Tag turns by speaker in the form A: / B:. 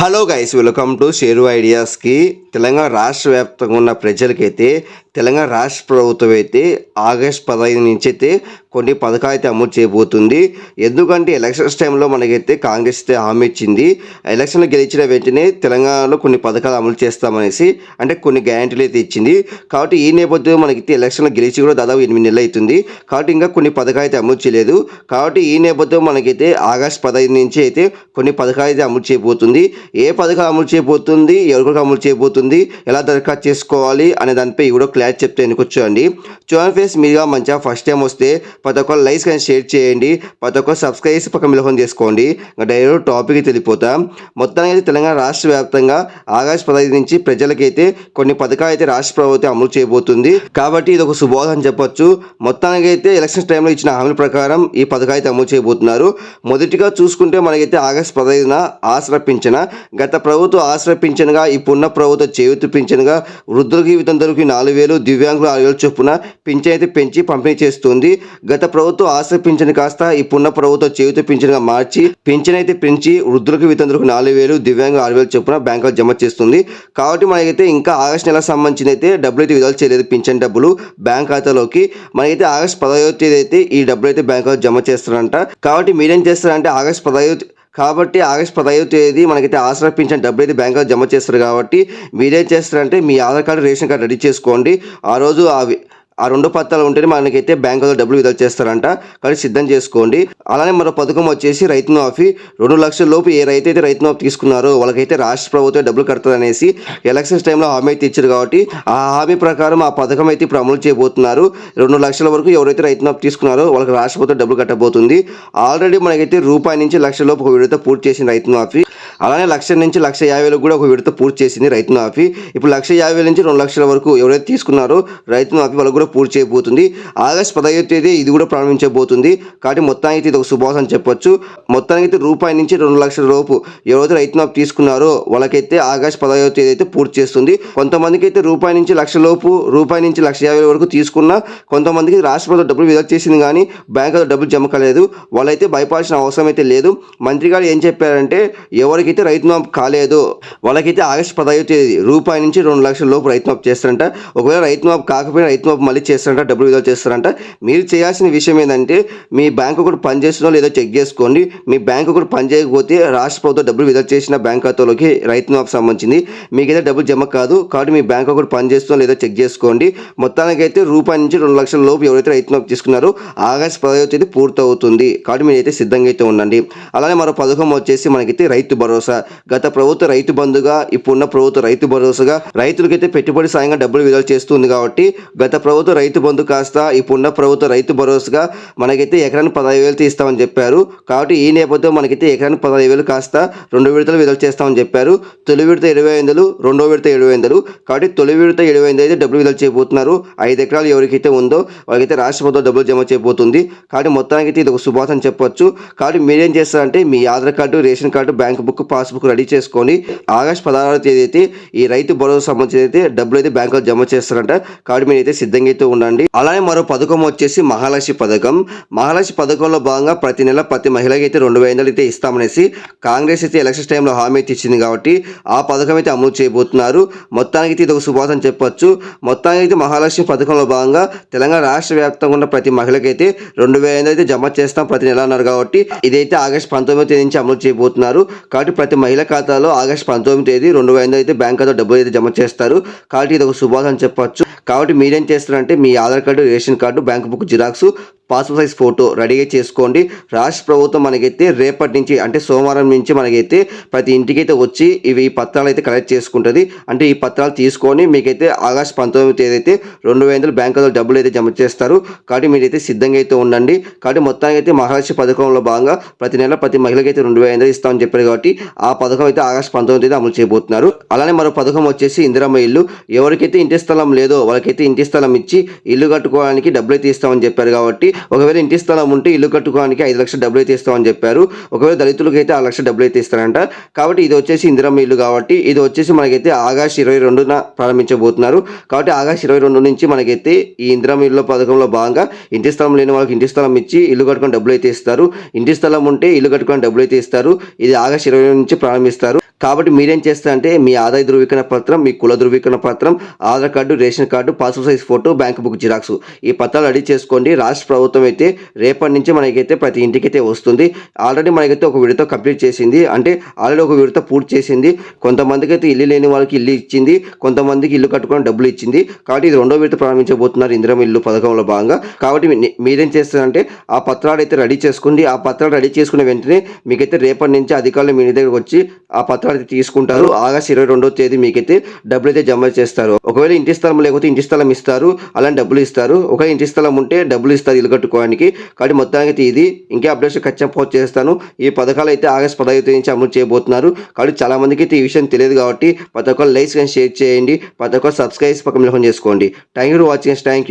A: Hello guys welcome to Sheru ఐడియాస్కి Telangana రాష్ట్ర వ్యాప్తంగా ఉన్న ప్రజలకైతే తెలంగాణ రాష్ట్ర ప్రభుత్వం అయితే ఆగస్ట్ పదహైదు నుంచి అయితే కొన్ని పథకాలు అయితే అమలు చేయబోతుంది. ఎందుకంటే ఎలక్షన్స్ టైంలో మనకైతే కాంగ్రెస్ అయితే హామీ ఇచ్చింది. ఎలక్షన్లు గెలిచిన వెంటనే తెలంగాణలో కొన్ని పథకాలు అమలు చేస్తామనేసి అంటే కొన్ని గ్యారంటీలు అయితే ఇచ్చింది. కాబట్టి ఈ నేపథ్యంలో మనకైతే ఎలక్షన్లు గెలిచి కూడా దాదాపు ఎనిమిది నెలలు అవుతుంది. కాబట్టి ఇంకా కొన్ని పథకాలు అయితే అమలు చేయలేదు. కాబట్టి ఈ నేపథ్యం మనకైతే ఆగస్ట్ పదహైదు నుంచి అయితే కొన్ని పథకాలు అయితే అమలు చేయబోతుంది. ఏ పథకం అమలు చేయబోతుంది ఎవరికి అమలు చేయబోతుంది ఎలా దరఖాస్తు చేసుకోవాలి అనే దానిపై కూడా క్లారిటీ చెప్తే ఎన్నుకొచ్చండి చూడండి ఫేస్ మీరుగా మంచిగా ఫస్ట్ టైం వస్తే ప్రతి ఒక్కరు లైక్స్ కానీ షేర్ చేయండి ప్రతి ఒక్కరు సబ్స్క్రైబ్ చేసి పక్కన మిలకం చేసుకోండి. ఇంకా డైరెక్ట్ టాపిక్ తెలిపోతాం మొత్తానికి అయితే తెలంగాణ రాష్ట్ర వ్యాప్తంగా ఆగస్టు పదహైదు నుంచి ప్రజలకైతే కొన్ని పథకాలు అయితే రాష్ట్ర ప్రభుత్వం అమలు చేయబోతుంది. కాబట్టి ఇది ఒక శుభోదం అని చెప్పొచ్చు. మొత్తానికి అయితే ఎలక్షన్ టైంలో ఇచ్చిన హామీల ప్రకారం ఈ పథకాలు అయితే అమలు చేయబోతున్నారు. మొదటిగా చూసుకుంటే మనకైతే ఆగస్టు పదహైదున ఆసరా గత ప్రభుత్వం ఆశ్రయ పింఛన్గా ఇప్పుడున్న ప్రభుత్వ చేయూతి పింఛన్గా వృద్ధులకి వితంతులకి నాలుగు వేలు దివ్యాంగులు ఆరు వేలు చొప్పున పింఛన్ అయితే పెంచి పంపిణీ చేస్తుంది. గత ప్రభుత్వం ఆశ్రయ పింఛన్ కాస్త ఇప్పుడున్న ప్రభుత్వ చేయూతి పింఛన్గా మార్చి పింఛన్ అయితే పెంచి వృద్ధులకు వితంతులకు నాలుగు వేలు దివ్యాంగులు ఆరు వేలు చొప్పున బ్యాంకులో జమ చేస్తుంది. కాబట్టి మనకైతే ఇంకా ఆగస్ట్ నెల సంబంధించిన అయితే డబ్బులు అయితే విడుదల చేయలేదు పింఛన్ డబ్బులు బ్యాంక్ ఖాతాలోకి. మనకైతే ఆగస్ట్ పదహైదు తేదీ అయితే ఈ డబ్బులు అయితే బ్యాంకులో జమ చేస్తారంట. కాబట్టి మీరేం చేస్తారంటే ఆగస్ట్ పదహైదు కాబట్టి ఆగస్ట్ పదహైదు తేదీ మనకైతే ఆసరా పింఛన్ డబ్బులు అయితే బ్యాంకులో జమ చేస్తారు కాబట్టి మీరేం చేస్తారంటే మీ Aadhaar card ration card ready చేసుకోండి. ఆ రోజు అవి ఆ రెండు పత్రాలు ఉంటేనే మనకైతే బ్యాంకులో డబ్బులు విడుదల చేస్తారంట. కాబట్టి సిద్ధం చేసుకోండి. అలానే మరో పథకం వచ్చేసి రైతు మాఫీ. రెండు లక్షల లోపు ఏ రైతు అయితే రైతు మాఫీ తీసుకున్నారో వాళ్ళకైతే రాష్ట్ర ప్రభుత్వం డబ్బులు కడతారనేసి ఎలక్షన్స్ టైంలో హామీ అయితే ఇచ్చారు కాబట్టి ఆ హామీ ప్రకారం ఆ పథకం అయితే ఇప్పుడు అమలు చేయబోతున్నారు. రెండు లక్షల వరకు ఎవరైతే రైతు మాఫీ తీసుకున్నారో వాళ్ళకి రాష్ట్ర ప్రభుత్వం డబ్బులు కట్టబోతుంది. ఆల్రెడీ మనకైతే రూపాయి నుంచి లక్ష లోపు ఒక విడత పూర్తి చేసిన రైతు మాఫీ. అలానే లక్ష నుంచి లక్ష యాభై వేలకు కూడా ఒక విడత పూర్తి చేసింది రైతు మాఫీ ఇప్పుడు లక్ష యాభై నుంచి రెండు లక్షల వరకు ఎవరైతే తీసుకున్నారో రైతు మాఫీ వాళ్ళకు కూడా పూర్తి చేయబోతుంది. ఆగస్ట్ పదహైదు తేదీ ఇది కూడా ప్రారంభించబోతుంది. కాబట్టి మొత్తానికి ఇది ఒక శుభాసం అని చెప్పొచ్చు. మొత్తానికి అయితే రూపాయి నుంచి రెండు లక్షల లోపు ఎవరైతే రైతు మాఫీ తీసుకున్నారో వాళ్ళకైతే ఆగస్ట్ పదహైదు తేదీ అయితే పూర్తి చేస్తుంది. కొంతమందికి అయితే రూపాయి నుంచి లక్ష లోపు రూపాయి నుంచి లక్ష యాభై వరకు తీసుకున్న కొంతమందికి రాష్ట్ర ప్రభుత్వం డబ్బులు విడుదల చేసింది కానీ బ్యాంకులో డబ్బులు జమ కాలేదు. వాళ్ళైతే భయపడాల్సిన అవసరం అయితే లేదు. మంత్రి గారు ఏం చెప్పారంటే ఎవరికి రైతు మాఫ్ కాలేదు. వాళ్ళకైతే ఆగస్ట్ పదహైదు తేదీ రూపాయి నుంచి రెండు లక్షల లోపు రైతు మాఫ్ చేస్తారంట. ఒకవేళ రైతు మాఫ్ కాకపోయినా రైతు మాఫ్ మళ్ళీ చేస్తారంట డబ్బులు విడుదల చేస్తారంట. మీరు చేయాల్సిన విషయం ఏంటంటే మీ బ్యాంకు కూడా పనిచేస్తుందో లేదో చెక్ చేసుకోండి. మీ బ్యాంకు కూడా పనిచేయకపోతే రాష్ట్ర ప్రభుత్వం డబ్బులు విడుదల చేసిన బ్యాంక్ ఖాతాలోకి రైతు మాఫ్ సంబంధించింది. మీకైతే డబ్బులు జమ కాదు. కాబట్టి మీ బ్యాంకు కూడా పని చేస్తుందో లేదో చెక్ చేసుకోండి. మొత్తానికైతే రూపాయి నుంచి రెండు లక్షల లోపు ఎవరైతే రైతు మాఫ్ తీసుకున్నారో ఆగస్ట్ పదహైదు తేదీ పూర్తవుతుంది. కాబట్టి మీరైతే సిద్ధంగా అయితే ఉండండి. అలానే మరో పథకం వచ్చేసి మనకైతే రైతు భరోసా గత ప్రభుత్వ రైతు బంధుగా ఇప్పుడున్న ప్రభుత్వ రైతు భరోసాగా రైతులకైతే పెట్టుబడి సాయంగా డబ్బులు విడుదల చేస్తుంది కాబట్టి గత ప్రభుత్వ రైతు బంధు కాస్త ఇప్పుడున్న ప్రభుత్వ రైతు భరోసాగా మనకైతే ఎకరానికి పదహైదు వేలు ఇస్తామని చెప్పారు. కాబట్టి ఈ నేపథ్యం మనకైతే ఎకరానికి పదహైదు వేలు కాస్త రెండు విడతలు విడుదల చేస్తామని చెప్పారు. తొలి విడత ఇరవై ఐదులు రెండో విడత ఏడు వందలు. కాబట్టి తొలి విడత ఏడు వందలు అయితే డబ్బులు విడుదల చేయబోతున్నారు. ఐదు ఎకరాలు ఎవరికైతే ఉందో వాళ్ళకైతే రాష్ట్ర ప్రభుత్వం డబ్బులు జమ చేయబోతుంది. కాబట్టి మొత్తానికి అయితే ఇది ఒక శుభాతం అని చెప్పొచ్చు. కాబట్టి మీరేం చేస్తారంటే మీ Aadhaar card ration card bank book passbook ready చేసుకొని ఆగస్ట్ పదహారవ తేదీ అయితే ఈ రైతు భరోసా సంబంధించి అయితే డబ్బులు అయితే బ్యాంకులో జమ చేస్తారంట కాబట్టి అయితే సిద్ధంగా అయితే ఉండండి. అలానే మరో పథకం వచ్చేసి మహాలక్ష్మి పథకం. మహాలక్ష్మి పథకంలో భాగంగా ప్రతి నెల ప్రతి మహిళకి అయితే రెండు వేల అయితే ఇస్తామనేసి కాంగ్రెస్ అయితే ఎలక్షన్ టైంలో హామీ అయితే ఇచ్చింది కాబట్టి ఆ పథకం అయితే అమలు చేయబోతున్నారు. మొత్తానికి అయితే ఇది ఒక శుభాసం చెప్పొచ్చు. మొత్తానికి అయితే మహాలక్ష్మి పథకంలో భాగంగా తెలంగాణ రాష్ట్ర వ్యాప్తంగా ఉన్న ప్రతి మహిళకైతే రెండు వేల అయితే జమ చేస్తాం ప్రతి నెల అన్నారు కాబట్టి ఇదైతే ఆగస్ట్ పంతొమ్మిది తేదీ నుంచి అమలు చేయబోతున్నారు. కాబట్టి ప్రతి మహిళ ఖాతాలో ఆగస్ట్ పంతొమ్మిది తేదీ రెండు వేల అయితే బ్యాంక్ ఖాతా డబ్బులు అయితే జమ చేస్తారు. కాబట్టి ఇది ఒక శుభాసం చెప్పొచ్చు. కాబట్టి మీరేం చేస్తారంటే మీ Aadhaar card ration card bank book xerox passport size photo రెడీగా చేసుకోండి. రాష్ట్ర ప్రభుత్వం మనకైతే రేపటి నుంచి అంటే సోమవారం నుంచి మనకైతే ప్రతి ఇంటికైతే వచ్చి ఇవి ఈ పత్రాలు అయితే కలెక్ట్ చేసుకుంటుంది. అంటే ఈ పత్రాలు తీసుకొని మీకైతే ఆగస్ట్ పంతొమ్మిది తేదీ అయితే రెండు వేల బ్యాంకులో డబ్బులు అయితే జమ చేస్తారు. కాబట్టి మీరైతే సిద్ధంగా అయితే ఉండండి. కాబట్టి మొత్తానికి అయితే మహాలక్ష్మి పథకంలో భాగంగా ప్రతి నెల ప్రతి మహిళకైతే రెండు వేల ఇస్తామని చెప్పారు కాబట్టి ఆ పథకం అయితే ఆగస్ట్ పంతొమ్మిది తేదీ అమలు చేయబోతున్నారు. అలానే మరో పథకం వచ్చేసి ఇందిరమ్మ ఇల్లు. ఎవరికైతే ఇంటి స్థలం లేదో వాళ్ళకైతే ఇంటి స్థలం ఇచ్చి ఇల్లు కట్టుకోవడానికి డబ్బులు అయితే ఇస్తామని చెప్పారు కాబట్టి ఒకవేళ ఇంటి స్థలం ఉంటే ఇల్లు కట్టుకోవడానికి ఐదు లక్షలు డబ్బులు అయితే ఇస్తామని చెప్పారు. ఒకవేళ దళితులకు అయితే ఆరు లక్షల డబ్బులు అయితే ఇస్తారంట. కాబట్టి ఇది వచ్చేసి ఇందిరమ్మ ఇల్లు కాబట్టి ఇది వచ్చేసి మనకైతే ఆగస్ట్ ఇరవై రెండున ప్రారంభించబోతున్నారు. కాబట్టి ఆగస్ట్ ఇరవై రెండు నుంచి మనకైతే ఈ ఇందిరమ్మ ఇల్లు పథకంలో భాగంగా ఇంటి స్థలం లేని వాళ్ళకి ఇంటి స్థలం ఇచ్చి ఇల్లు కట్టుకొని డబ్బులు అయితే ఇస్తారు. ఇంటి స్థలం ఉంటే ఇల్లు కట్టుకొని డబ్బులు అయితే ఇస్తారు. ఇది ఆగస్ట్ ఇరవై నుంచి ప్రారంభిస్తారు. కాబట్టి మీరేం చేస్తారంటే మీ ఆదాయ ధృవీకరణ పత్రం మీ కుల ధృవీకరణ పత్రం Aadhaar card ration card passport size photo bank book xerox ఈ పత్రాలు రెడీ చేసుకోండి. రాష్ట్ర ప్రభుత్వం అయితే రేపటి నుంచి మనకైతే ప్రతి ఇంటికైతే వస్తుంది. ఆల్రెడీ మనకైతే ఒక విడత కంప్లీట్ చేసింది. అంటే ఆల్రెడీ ఒక విడత పూర్తి చేసింది. కొంతమందికి అయితే ఇల్లు లేని వాళ్ళకి ఇల్లు ఇచ్చింది. కొంతమందికి ఇల్లు కట్టుకుని డబ్బులు ఇచ్చింది. కాబట్టి ఇది రెండో విడత ప్రారంభించబోతున్నారు ఇందిరం ఇల్లు పథకంలో భాగంగా. కాబట్టి మీరేం చేస్తారంటే ఆ పత్రాలు అయితే రెడీ చేసుకోండి ఆ పత్రాలు రెడీ చేసుకున్న వెంటనే మీకైతే రేపటి నుంచి అధికారులు మీ దగ్గరకు వచ్చి ఆ పత్రాలు అయితే తీసుకుంటారు. ఆగస్ట్ ఇరవై రెండో తేదీ మీకైతే డబ్బులు అయితే జమ చేస్తారు. ఒకవేళ ఇంటి స్థలం లేకపోతే ఇంటి స్థలం ఇస్తారు. అలాంటి డబ్బులు ఇస్తారు. ఒకవేళ ఇంటి స్థలం ఉంటే డబ్బులు ఇస్తారు ఇల్లు కట్టుకోవడానికి. కాబట్టి మొత్తానికి అయితే ఇది. ఇంకా అప్డేట్స్ ఖచ్చితంగా పోస్ట్ చేస్తాను. ఈ పథకాలు అయితే ఆగస్ట్ పదహైదు తేదీ నుంచి అమలు చేయబోతున్నారు. కాబట్టి చాలా మందికి అయితే ఈ విషయం తెలియదు కాబట్టి ప్రతి ఒక్కరు లైక్స్ కానీ షేర్ చేయండి. ప్రతి ఒక్కరు సబ్స్క్రైబ్ పక్కన చేసుకోండి. Thank you for watching thank you